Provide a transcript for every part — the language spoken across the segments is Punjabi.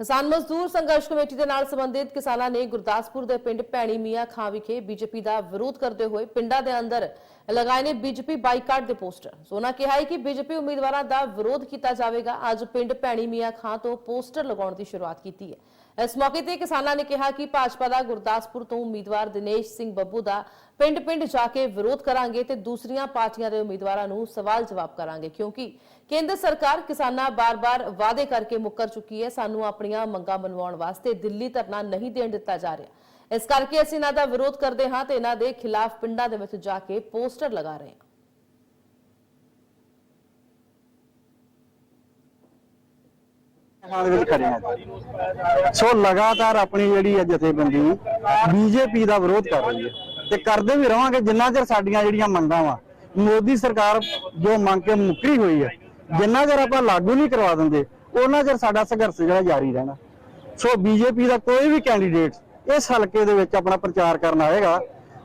ਕਿਸਾਨ ਮਜ਼ਦੂਰ ਸੰਘਰਸ਼ ਕਮੇਟੀ ਦੇ ਨਾਲ ਸੰਬੰਧਿਤ ਕਿਸਾਨਾਂ ਨੇ ਗੁਰਦਾਸਪੁਰ ਦੇ ਪਿੰਡ ਭੈਣੀ ਮੀਆਂ ਖਾਂ ਵਿਖੇ ਬੀਜੇਪੀ ਦਾ ਵਿਰੋਧ ਕਰਦੇ ਹੋਏ ਪਿੰਡਾਂ ਦੇ ਅੰਦਰ ਲਗਾਏ ਨੇ ਬੀਜੇਪੀ ਬਾਈਕਾਟ ਦੇ ਪੋਸਟਰ। ਸੋਨਾ ਕਿਹਾ ਹੈ ਕਿ ਬੀਜੇਪੀ ਉਮੀਦਵਾਰਾਂ ਦਾ ਵਿਰੋਧ ਕੀਤਾ ਜਾਵੇਗਾ। ਅੱਜ ਪਿੰਡ ਭੈਣੀ ਮੀਆਂ ਖਾਂ ਤੋਂ ਪੋਸਟਰ ਲਗਾਉਣ ਦੀ ਸ਼ੁਰੂਆਤ ਕੀਤੀ ਹੈ। ਇਸ ਮੌਕੇ ਤੇ ਕਿਸਾਨਾਂ ਨੇ ਕਿਹਾ ਕਿ ਭਾਜਪਾ ਦਾ ਗੁਰਦਾਸਪੁਰ ਤੋਂ ਉਮੀਦਵਾਰ ਦਿਨੇਸ਼ ਸਿੰਘ ਬੱਬੂ ਦਾ ਪਿੰਡ-ਪਿੰਡ ਜਾ ਕੇ ਵਿਰੋਧ ਕਰਾਂਗੇ ਤੇ ਦੂਸਰੀਆਂ ਪਾਰਟੀਆਂ ਦੇ ਉਮੀਦਵਾਰਾਂ ਨੂੰ ਸਵਾਲ ਜਵਾਬ ਕਰਾਂਗੇ, ਕਿਉਂਕਿ ਕੇਂਦਰ ਸਰਕਾਰ ਕਿਸਾਨਾਂ ਬਾਰ-ਬਾਰ ਵਾਅਦੇ ਕਰਕੇ ਮੁੱਕਰ ਚੁੱਕੀ ਹੈ। ਸਾਨੂੰ ਆਪਣੀਆਂ ਮੰਗਾਂ ਮਨਵਾਉਣ ਵਾਸਤੇ ਦਿੱਲੀ ਧਰਨਾ ਨਹੀਂ ਦੇਣ ਦਿੱਤਾ ਜਾ ਰਿਹਾ। ਇਸ ਕਰਕੇ ਅਸੀਂ ਇਹਨਾਂ ਦਾ ਵਿਰੋਧ ਕਰਦੇ ਹਾਂ ਤੇ ਇਹਨਾਂ ਦੇ ਖਿਲਾਫ ਪਿੰਡਾਂ ਦੇ ਵਿੱਚ ਜਾ ਕੇ ਪੋਸਟਰ ਲਗਾ ਰਹੇ ਹਾਂ। ਦੇ ਵਿੱਚ ਖੜੇ ਆ ਸੋ ਲਗਾਤਾਰ ਆਪਣੀ ਜਿਹੜੀ ਹੈ ਜਥੇਬੰਦੀ ਬੀਜੇਪੀ ਦਾ ਵਿਰੋਧ ਕਰ ਰਹੀ ਹੈ ਤੇ ਕਰਦੇ ਵੀ ਰਵਾਂਗੇ, ਜਿੰਨਾ ਚਿਰ ਸਾਡੀਆਂ ਜਿਹੜੀਆਂ ਮੰਗਾਂ ਵਾ, ਮੋਦੀ ਸਰਕਾਰ ਜੋ ਮੰਗ ਕੇ ਮੁੱਕਰੀ ਹੋਈ ਹੈ, ਜਿੰਨਾ ਚਿਰ ਆਪਾਂ ਲਾਗੂ ਨਹੀਂ ਕਰਵਾ ਦਿੰਦੇ, ਉਹਨਾਂ ਚਿਰ ਸਾਡਾ ਸੰਘਰਸ਼ ਜਿਹੜਾ ਜਾਰੀ ਰਹਿਣਾ। ਸੋ ਬੀਜੇਪੀ ਦਾ ਕੋਈ ਵੀ ਕੈਂਡੀਡੇਟ ਇਸ ਹਲਕੇ ਦੇ ਵਿੱਚ ਆਪਣਾ ਪ੍ਰਚਾਰ ਕਰਨ ਆਏਗਾ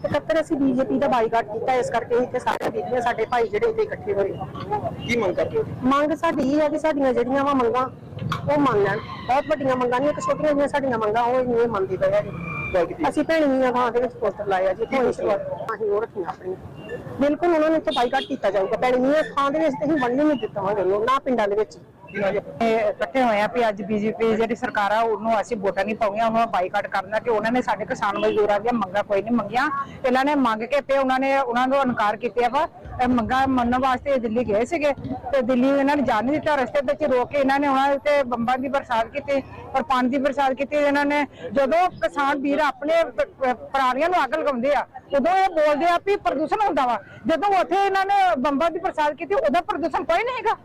71 ਅਸੀਂ ਬੀਜੇਪੀ ਦਾ ਬਾਈਕਾਟ ਕੀਤਾ ਇਸ ਕਰਕੇ ਇੱਥੇ ਸਾਰੇ ਬੀਬੀਆਂ ਸਾਡੇ ਭਾਈ ਜਿਹੜੇ ਇੱਥੇ ਇਕੱਠੇ ਹੋਏ। ਕੀ ਮੰਗ ਕਰਦੇ ਹੋ ਮੰਗ ਸਾਡੀ ਇਹ ਹੈ ਕਿ ਸਾਡੀਆਂ ਜਿਹੜੀਆਂ ਵਾ ਮੰਗਾਂ ਉਹ ਮੰਨ ਲੈਣ। ਬਹੁਤ ਵੱਡੀਆਂ ਮੰਗਾਂ ਨਹੀਂ ਇੱਕ ਛੋਟੀਆਂ ਜਿਹੀਆਂ ਸਾਡੀਆਂ ਮੰਗਾਂ ਉਹ ਨਹੀਂ ਮੰਨਦੀ ਪਏ ਹੈਗੇ। ਅਸੀਂ ਭੈਣੀਆਂ ਥਾਂ ਦੇ ਵਿੱਚ ਪੋਸਟਰ ਲਾਇਆ ਜੀ ਅਸੀਂ ਸ਼ੁਰੂਆਤ ਅਸੀਂ ਉਹ ਰੱਖੀਆਂ ਆਪਣੀਆਂ। ਬਿਲਕੁਲ ਉਹਨਾਂ ਨੂੰ ਇੱਥੇ ਬਾਈਕਾਟ ਕੀਤਾ ਜਾਊਗਾ। ਭੈਣੀਆਂ ਥਾਂ ਦੇ ਵਿੱਚ ਤੇ ਅਸੀਂ ਵੰਡਣ ਨਹੀਂ ਦਿੱਤਾਵਾਂਗੇ ਨਾ ਪਿੰਡਾਂ ਦੇ ਵਿੱਚ। ਇਹ ਇਕੱਠੇ ਹੋਏ ਆ ਵੀ ਅੱਜ ਬੀਜੇਪੀ ਜਿਹੜੀ ਸਰਕਾਰ ਆ, ਉਹਨੂੰ ਅਸੀਂ ਵੋਟਾਂ ਨਹੀਂ ਪਾਉਣੀਆਂ, ਉਹਨਾਂ ਨੂੰ ਬਾਈਕਾਟ ਕਰਨਾ ਕਿ ਉਹਨਾਂ ਨੇ ਸਾਡੇ ਕਿਸਾਨ ਮਜ਼ਦੂਰਾਂ ਦੀਆਂ ਮੰਗਾਂ ਕੋਈ ਨਹੀਂ ਮੰਗੀਆਂ। ਇਹਨਾਂ ਨੇ ਮੰਗ ਕੇ ਤੇ ਉਹਨਾਂ ਨੇ ਉਹਨਾਂ ਨੂੰ ਇਨਕਾਰ ਕੀਤਾ ਵਾ ਇਹ ਮੰਗਾਂ ਮੰਨਣ ਵਾਸਤੇ ਦਿੱਲੀ ਗਏ ਸੀਗੇ ਤੇ ਦਿੱਲੀ ਇਹਨਾਂ ਨੇ ਜਾਣ ਨਹੀਂ ਦਿੱਤਾ, ਰਸਤੇ ਵਿੱਚ ਰੋਕ ਕੇ ਇਹਨਾਂ ਨੇ ਉਹਨਾਂ ਤੇ ਬੰਬਾਂ ਦੀ ਬਰਸਾਤ ਕੀਤੀ ਔਰ ਪਾਣੀ ਦੀ ਬਰਸਾਤ ਕੀਤੀ। ਇਹਨਾਂ ਨੇ ਜਦੋਂ ਕਿਸਾਨ ਵੀਰ ਆਪਣੇ ਪਰਾਲੀਆਂ ਨੂੰ ਅੱਗ ਲਗਾਉਂਦੇ ਆ, ਉਦੋਂ ਇਹ ਬੋਲਦੇ ਆ ਵੀ ਪ੍ਰਦੂਸ਼ਣ ਹੁੰਦਾ ਵਾ। ਜਦੋਂ ਉੱਥੇ ਇਹਨਾਂ ਨੇ ਬੰਬਾਂ ਦੀ ਬਰਸਾਤ ਕੀਤੀ, ਉਹਦਾ ਪ੍ਰਦੂਸ਼ਣ ਕੋਈ ਨਹੀਂ ਹੈਗਾ।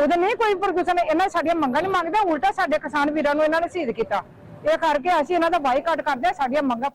ਉਹਦੇ ਨਹੀਂ ਕੋਈ ਪ੍ਰਦੂਸ਼ਣ ਇਹਨਾਂ ਸਾਡੀਆਂ ਮੰਗਾਂ ਨਹੀਂ ਮੰਗਦੇ, ਉਲਟਾ ਸਾਡੇ ਕਿਸਾਨ ਵੀਰਾਂ ਨੂੰ ਇਹਨਾਂ ਨੇ ਸ਼ਹੀਦ ਕੀਤਾ। ਇਹ ਕਰਕੇ ਅਸੀਂ ਇਹਨਾਂ ਦਾ ਬਾਈਕਾਟ ਕਰਦੇ ਹਾਂ, ਸਾਡੀਆਂ ਮੰਗਾਂ